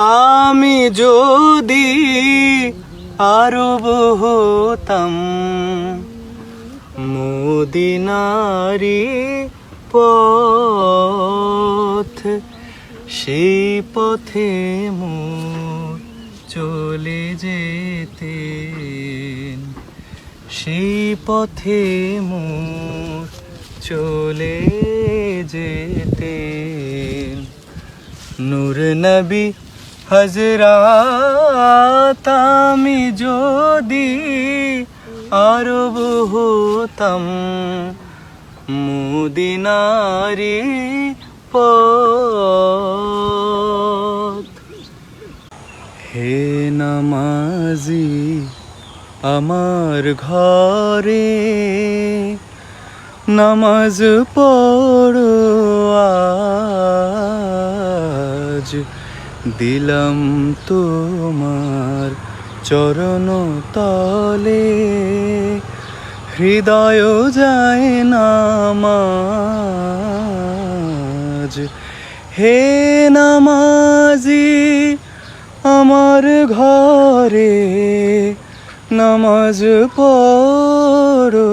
আমি যদি আরব হতাম মদিনারি পথ, সেই পথে মোর চলে যেতেন। সেই পথে মোর চলে যেতে নূর নবী হজরাত আমি যদি আরব হতাম মুদিনারি পথ। হে নামাজি আমার ঘরে নামাজ পড়ো। দিলাম তোমার চরণ তলে, হৃদয় যায় নামাজ হে নামাজি আমার ঘরে, নামাজ পড়ো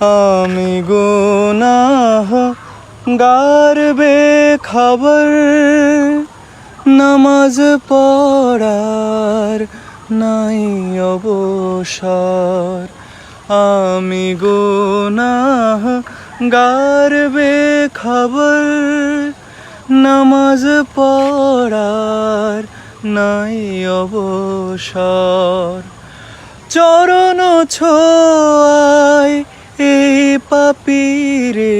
আমি গুনাহ গারবে খবর নামাজ পড়ার নাই অবসর। আমি গুনাহ গারবে খবর নামাজ পড়ার নাই অবসর। চরণ ছোয় এই পাপিরে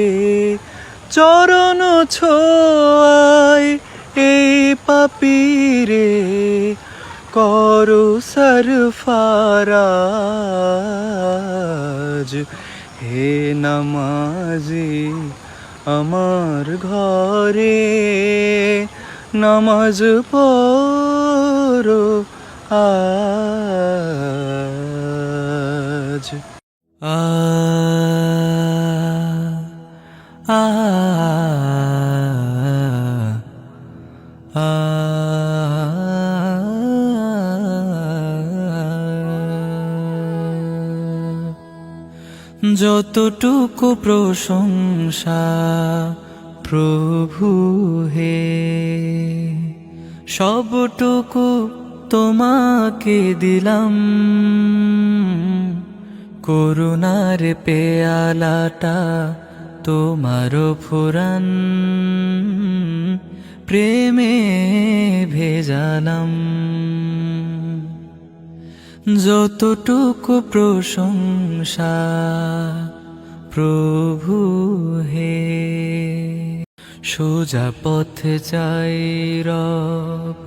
চরণ ছোয় এই পাপিরে করো সরফারাজ। হে নামাজি আমার ঘরে নামাজ পড়ো আজ। যতটুকু প্রশংসা প্রভু হে সবটুকু তোমাকে দিলাম। করুণার পেয়ালাটা তোমার ফুরান প্রেমে ভেজালাম। যতটুকু প্রশংসা প্রভু হে, সোজা পথ চাই রব,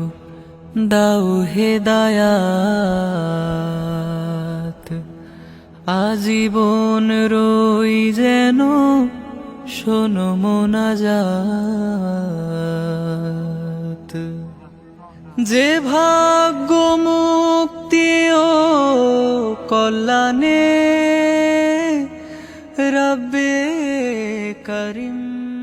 দাও হে দায়াত। আজীবন রই যেন শোনো মোনাজাত যে ভাগ্য মুক্তি ও কল্যাণে রব্বে করিম।